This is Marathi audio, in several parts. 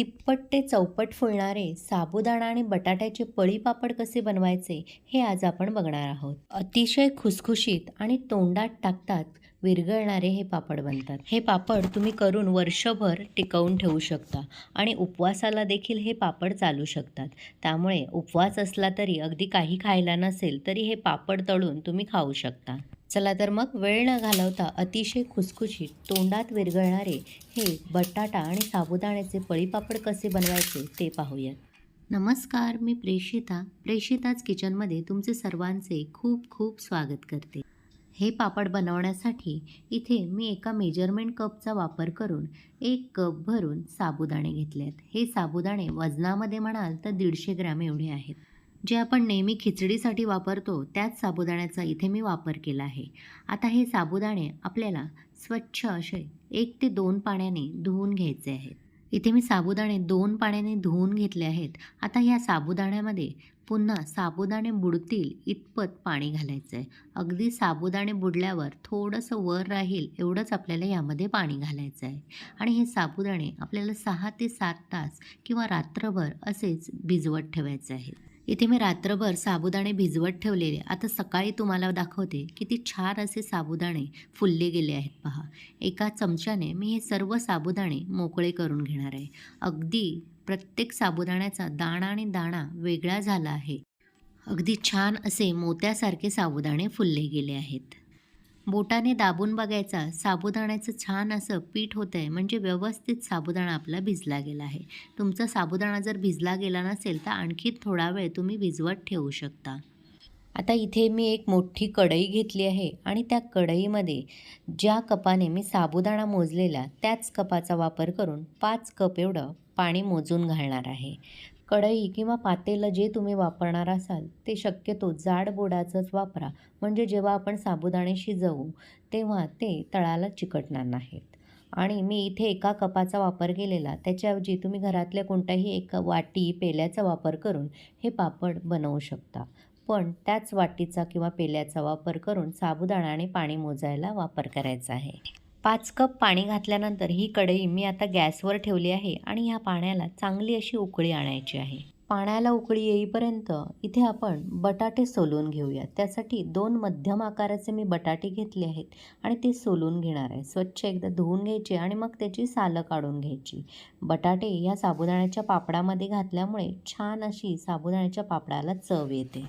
तिप्पट ते चौपट फुलणारे साबुदाणा आणि बटाट्याचे पळी पापड कसे बनवायचे हे आज आपण बघणार आहोत. अतिशय खुसखुशीत आणि तोंडात टाकतात विरघळणारे हे पापड बनतात. हे पापड तुम्ही करून वर्षभर टिकवून ठेवू शकता आणि उपवासाला देखील हे पापड चालू शकतात. त्यामुळे उपवास असला तरी अगदी काही खायला नसेल तरी हे पापड तळून तुम्ही खाऊ शकता. चला तर मग वेळ न घालवता अतिशय खुसखुशीत तोंडात विरघळणारे हे बटाटा आणि साबुदाण्याचे पळीपापड कसे बनवायचे ते पाहूयात. नमस्कार मी प्रेषिता. प्रेषिताच किचनमध्ये तुमचे सर्वांचे खूप खूप स्वागत करते. हे पापड बनवण्यासाठी इथे मी एका मेजरमेंट कपचा वापर करून एक कप भरून साबुदाणे घेतले आहेत हे साबुदाणे वजनामध्ये म्हणाल तर दीडशे ग्रॅम एवढे आहेत. जे आपण नेहमी खिचडीसाठी वापरतो त्याच साबुदाण्याचा इथे मी वापर केला आहे. आता हे साबुदाणे आपल्याला स्वच्छ असे एक ते दोन पाण्याने धुवून घ्यायचे आहेत. इथे मी साबुदाणे दोन पाण्याने धुवून घेतले आहेत. आता या साबुदाण्यामध्ये पुन्हा साबुदाणे बुडतील इतपत पाणी घालायचं आहे. अगदी साबुदाणे बुडल्यावर थोडंसं वर राहील एवढंच आपल्याला यामध्ये पाणी घालायचं आहे. आणि हे साबुदाणे आपल्याला सहा ते सात तास किंवा रात्रभर असेच भिजवत ठेवायचे आहेत. इथे मी रात्रभर साबुदाणे भिजवत ठेवलेले. आता सकाळी तुम्हाला दाखवते किती छान असे साबुदाणे फुलले गेले आहेत पहा. एका चमच्याने मी हे सर्व साबुदाणे मोकळे करून घेणार आहे. अगदी प्रत्येक साबुदाण्याचा दाणा आणि दाणा वेगळा झाला आहे. अगदी छान असे मोत्यासारखे साबुदाणे फुलले गेले आहेत. बोटाने दाबून बघायचा साबुदाण्याचं छान असं पीठ होतं आहे म्हणजे व्यवस्थित साबुदाणा आपला भिजला गेला आहे. तुमचा साबुदाणा जर भिजला गेला नसेल तर आणखी थोडा वेळ तुम्ही भिजवत ठेवू शकता. आता इथे मी एक मोठी कढई घेतली आहे आणि त्या कढईमध्ये ज्या कपाने मी साबुदाणा मोजलेला त्याच कपाचा वापर करून पाच कप एवढं पाणी मोजून घालणार आहे. कढई किंवा पातेलं जे तुम्ही वापरणार असाल ते शक्यतो जाड बोडाचंच वापरा. म्हणजे जेव्हा आपण साबुदाणे शिजवू तेव्हा ते तळाला चिकटणार नाहीत. आणि मी इथे एका कपाचा वापर केलेला त्याच्याऐवजी तुम्ही घरातल्या कोणत्याही एका वाटी पेल्याचा वापर करून हे पापड बनवू शकता. पण त्याच वाटीचा किंवा पेल्याचा वापर करून साबुदाणा आणि पाणी मोजायला वापर करायचा आहे. पाच कप पाणी घातल्यानंतर ही कढई मी आता गॅसवर ठेवली आहे आणि ह्या पाण्याला चांगली अशी उकळी आणायची आहे. पाण्याला उकळी येईपर्यंत इथे आपण बटाटे सोलून घेऊया. त्यासाठी दोन मध्यम आकाराचे मी बटाटे घेतले आहेत आणि ते सोलून घेणार आहे. स्वच्छ एकदा धुवून घ्यायचे आणि मग त्याची सालं काढून घ्यायची. बटाटे ह्या साबुदाण्याच्या पापडामध्ये घातल्यामुळे छान अशी साबुदाण्याच्या पापडाला चव येते.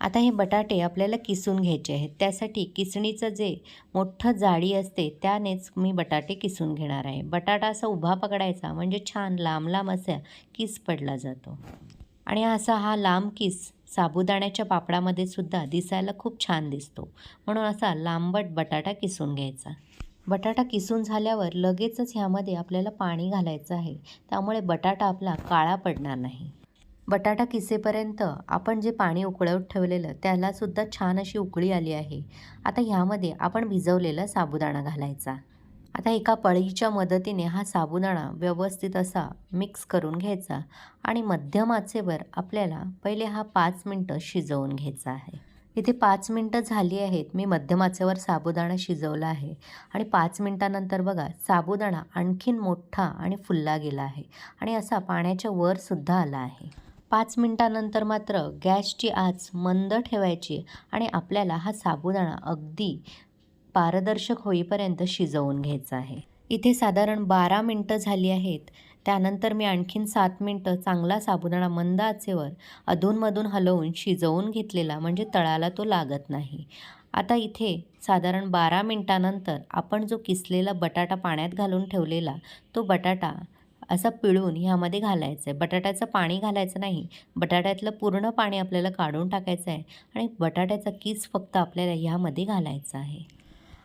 आता हे बटाटे आपल्याला किसून घ्यायचे आहेत. त्यासाठी किसणीचं जे मोठं जाळी असते त्यानेच मी बटाटे किसून घेणार आहे. बटाटा असा उभा पकडायचा म्हणजे छान लांब लांब असा किस पडला जातो. आणि असा हा लांब किस साबुदाण्याच्या पापडामध्ये सुद्धा दिसायला खूप छान दिसतो. म्हणून असा लांबट बटाटा किसून घ्यायचा. बटाटा किसून झाल्यावर लगेचच ह्यामध्ये आपल्याला पाणी घालायचं आहे. त्यामुळे बटाटा आपला काळा पडणार नाही. बटाटा किसेपर्यंत आपण जे पाणी उकळवत ठेवलेलं त्यालासुद्धा छान अशी उकळी आली आहे. आता ह्यामध्ये आपण भिजवलेला साबुदाणा घालायचा. आता एका पळीच्या मदतीने हा साबुदाणा व्यवस्थित असा मिक्स करून घ्यायचा आणि मध्यम आचेवर आपल्याला पहिले हा पाच मिनटं शिजवून घ्यायचा आहे. इथे पाच मिनटं झाली आहेत. मी मध्यम आचेवर साबुदाणा शिजवला आहे. आणि पाच मिनटानंतर बघा साबुदाणा आणखीन मोठा आणि फुलला गेला आहे. आणि असा पाण्याच्या वरसुद्धा आला आहे. पाच मिनटानंतर मात्र गॅसची आच मंद ठेवायची आणि आपल्याला हा साबुदाणा अगदी पारदर्शक होईपर्यंत शिजवून घ्यायचा आहे. इथे साधारण बारा मिनटं झाली आहेत. त्यानंतर मी आणखीन सात मिनटं चांगला साबुदाणा मंद आचेवर अधूनमधून हलवून शिजवून घेतलेला म्हणजे तळाला तो लागत नाही. आता इथे साधारण बारा मिनटानंतर आपण जो किसलेला बटाटा पाण्यात घालून ठेवलेला तो बटाटा असं पिळून ह्यामध्ये घालायचं आहे बटाट्याचं पाणी घालायचं नाही. बटाट्यातलं पूर्ण पाणी आपल्याला काढून टाकायचं आहे आणि बटाट्याचा कीस फक्त आपल्याला ह्यामध्ये घालायचा आहे.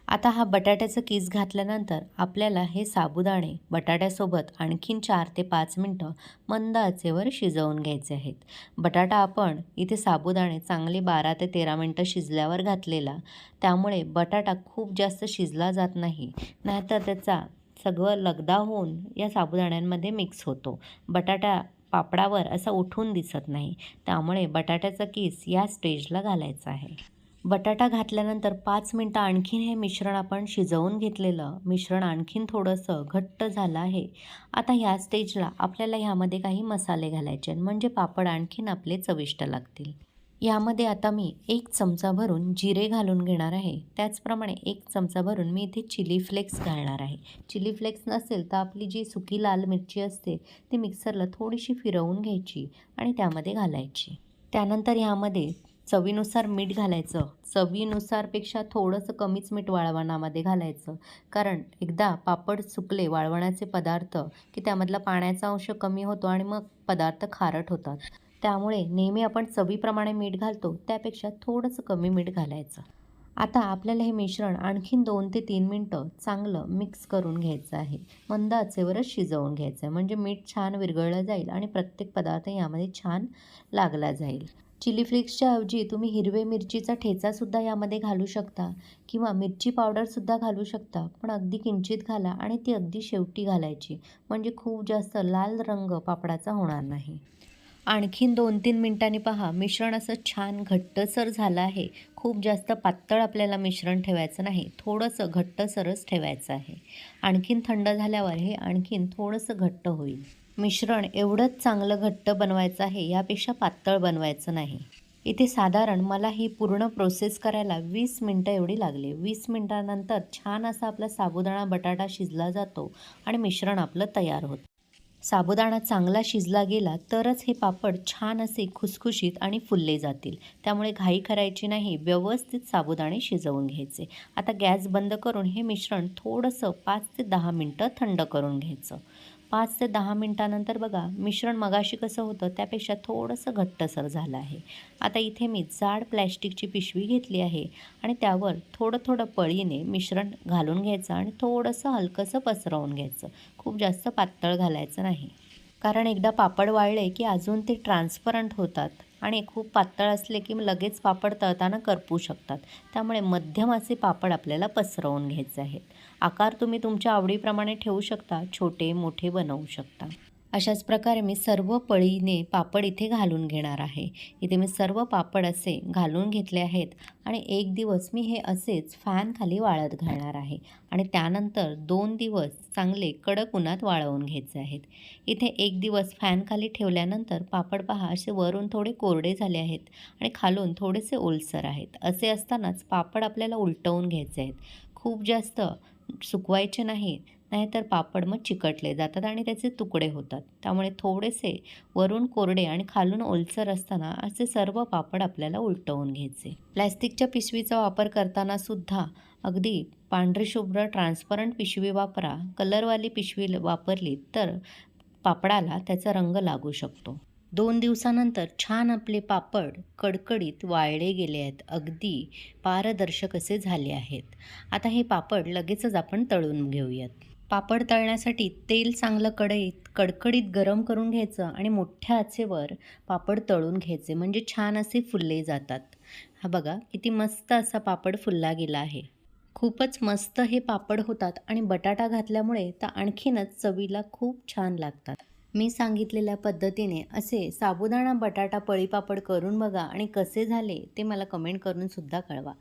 आता हा बटाट्याचं कीस घातल्यानंतर आपल्याला हे साबुदाणे बटाट्यासोबत आणखीन चार ते पाच मिनटं मंद आचेवर शिजवून घ्यायचे आहेत. बटाटा आपण इथे साबुदाणे चांगले बारा ते तेरा मिनटं शिजल्यावर घातलेला. त्यामुळे बटाटा खूप जास्त शिजला जात नाही. नाहीतर त्याचा सगळं लगदा होऊन या साबुदाण्यांमध्ये मिक्स होतो. बटाटा पापडावर असा उठून दिसत नाही. त्यामुळे बटाट्याचा किस या स्टेजला घालायचा आहे. बटाटा घातल्यानंतर पाच मिनटं आणखीन हे मिश्रण आपण शिजवून घेतलेलं मिश्रण आणखीन थोडंसं घट्ट झालं आहे. आता ह्या स्टेजला आपल्याला ह्यामध्ये काही मसाले घालायचे म्हणजे पापड आणखीन आपले चविष्ट लागतील. यामध्ये आता मी एक चमचा भरून जिरे घालून घेणार आहे. त्याचप्रमाणे एक चमचा भरून मी इथे चिली फ्लेक्स घालणार आहे. चिली फ्लेक्स नसेल तर आपली जी सुकी लाल मिरची असते ती मिक्सरला थोडीशी फिरवून घ्यायची आणि त्यामध्ये घालायची. त्यानंतर ह्यामध्ये चवीनुसार मीठ घालायचं. चवीनुसारपेक्षा थोडंसं कमीच मीठ वाळवणामध्ये घालायचं. कारण एकदा पापड सुकले वाळवणाचे पदार्थ की त्यामधला पाण्याचा अंश कमी होतो आणि मग पदार्थ खारट होतात. त्यामुळे नेहमी आपण चवीप्रमाणे मीठ घालतो त्यापेक्षा थोडंसं कमी मीठ घालायचं. आता आपल्याला हे मिश्रण आणखीन दोन ते तीन मिनटं चांगलं मिक्स करून घ्यायचं आहे. मंद आचेवरच शिजवून घ्यायचं आहे. म्हणजे मीठ छान विरघळलं जाईल आणि प्रत्येक पदार्थ यामध्ये छान लागला जाईल. चिली फ्लेक्सच्या ऐवजी तुम्ही हिरवे मिरचीचा ठेचासुद्धा यामध्ये घालू शकता किंवा मिरची पावडरसुद्धा घालू शकता. पण अगदी किंचित घाला आणि ती अगदी शेवटी घालायची. म्हणजे खूप जास्त लाल रंग पापडाचा होणार नाही. आणखीन दोन तीन मिनटांनी पहा. मिश्रण असं छान घट्टसर झालं आहे. खूप जास्त पातळ आपल्याला मिश्रण ठेवायचं नाही. थोडंसं घट्टसरच ठेवायचं आहे. आणखीन थंड झाल्यावर हे आणखीन थोडंसं घट्ट होईल. मिश्रण एवढंच चांगलं घट्ट बनवायचं आहे यापेक्षा पातळ बनवायचं नाही. इथे साधारण मला ही पूर्ण प्रोसेस करायला वीस मिनटं एवढी लागली. वीस मिनटानंतर छान असा आपला साबुदाणा बटाटा शिजला जातो आणि मिश्रण आपलं तयार होतं. साबुदाणा चांगला शिजला गेला तरच हे पापड छान असे खुसखुशीत आणि फुलले जातील. त्यामुळे घाई करायची नाही व्यवस्थित साबुदाणे शिजवून घ्यायचे. आता गॅस बंद करून हे मिश्रण थोडंसं पाच ते दहा मिनटं थंड करून घ्यायचं. पाच ते दहा मिनटानंतर बघा मिश्रण मगाशी कसं होतं त्यापेक्षा थोडंसं घट्टसर झालं आहे. आता इथे मी जाड प्लॅस्टिकची पिशवी घेतली आहे आणि त्यावर थोडं थोडं पळीने मिश्रण घालून घ्यायचं आणि थोडंसं हलकंसं पसरवून घ्यायचं. खूप जास्त पातळ घालायचं नाही. कारण एकदा पापड वाळले की अजून ते ट्रान्सपरंट होतात. आणि खूप पातळ असले की लगेच पापड तळताना करपू शकतात. त्यामुळे मध्यम असे पापड आपल्याला पसरवून घ्यायचे आहेत. आकार तुम्ही तुमच्या आवडीप्रमाणे ठेवू शकता छोटे मोठे बनवू शकता. अशाच प्रकारे मी सर्व पळीने पापड इथे घालून घेणार आहे. इथे मी सर्व पापड असे घालून घेतले आहेत आणि एक दिवस मी हे असेच फॅन खाली वाळत घालणार आहे आणि त्यानंतर दोन दिवस चांगले कडक उन्हात वाळवून घ्यायचे आहेत. इथे एक दिवस फॅन खाली ठेवल्यानंतर पापड पहा असे वरून थोडे कोरडे झाले आहेत आणि खालून थोडेसे ओलसर आहेत. असे असतानाच पापड आपल्याला उलटवून घ्यायचे आहेत. खूप जास्त सुकवायचे नाही नाहीतर पापड मग चिकटले जातात आणि त्याचे तुकडे होतात. त्यामुळे थोडेसे वरून कोरडे आणि खालून ओलसर असताना असे सर्व पापड आपल्याला उलटवून घ्यायचे. प्लॅस्टिकच्या पिशवीचा वापर करताना सुद्धा अगदी पांढरी शुभ्र ट्रान्सपरंट पिशवी वापरा. कलरवाली पिशवी वापरली तर पापडाला त्याचा रंग लागू शकतो. दोन दिवसानंतर छान आपले पापड कडकडीत वाळले गेले आहेत. अगदी पारदर्शक असे झाले आहेत. आता हे पापड लगेचच आपण तळून घेऊयात. पापड तळण्यासाठी तेल चांगलं कढईत कडकडीत गरम करून घ्यायचं आणि मोठ्या आचेवर पापड तळून घ्यायचे. म्हणजे छान असे फुलले जातात. हा बघा किती मस्त असा पापड फुलला गेला आहे. खूपच मस्त हे पापड होतात आणि बटाटा घातल्यामुळे तर आणखीनच चवीला खूप छान लागतात. मी सांगितलेल्या पद्धतीने असे साबुदाणा बटाटा पळीपापड करून बघा आणि कसे झाले ते मला कमेंट करून सुद्धा कळवा.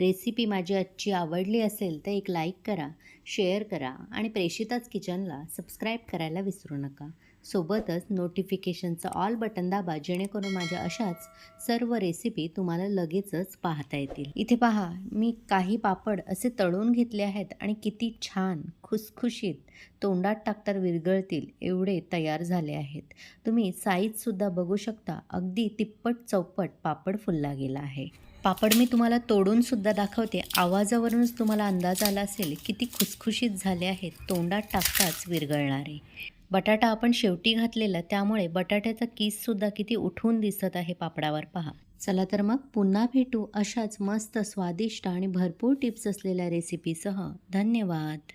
रेसिपी माझी आजची आवडली असेल तर एक लाईक करा शेअर करा आणि प्रेषिताच किचनला सबस्क्राईब करायला विसरू नका. सोबतच नोटिफिकेशनचं ऑल बटन दाबा जेणेकरून माझ्या अशाच सर्व रेसिपी तुम्हाला लगेचच पाहता येतील. इथे पहा मी काही पापड असे तळून घेतले आहेत आणि किती छान खुसखुशीत तोंडात टाकतात विरगळतील एवढे तयार झाले आहेत. तुम्ही साईजसुद्धा बघू शकता अगदी तिप्पट चौपट पापड फुलला गेला आहे. पापड मी तुम्हाला तोडूनसुद्धा दाखवते. आवाजावरूनच तुम्हाला अंदाज आला असेल किती खुसखुशीत झाले आहेत तोंडात टाकताच विरगळणारे बटाटा आपण शेवटी घातलेला त्यामुळे बटाट्याचा किससुद्धा किती उठून दिसत आहे पापडावर पहा. चला तर मग पुन्हा भेटू अशाच मस्त स्वादिष्ट आणि भरपूर टिप्स असलेल्या रेसिपीसह धन्यवाद.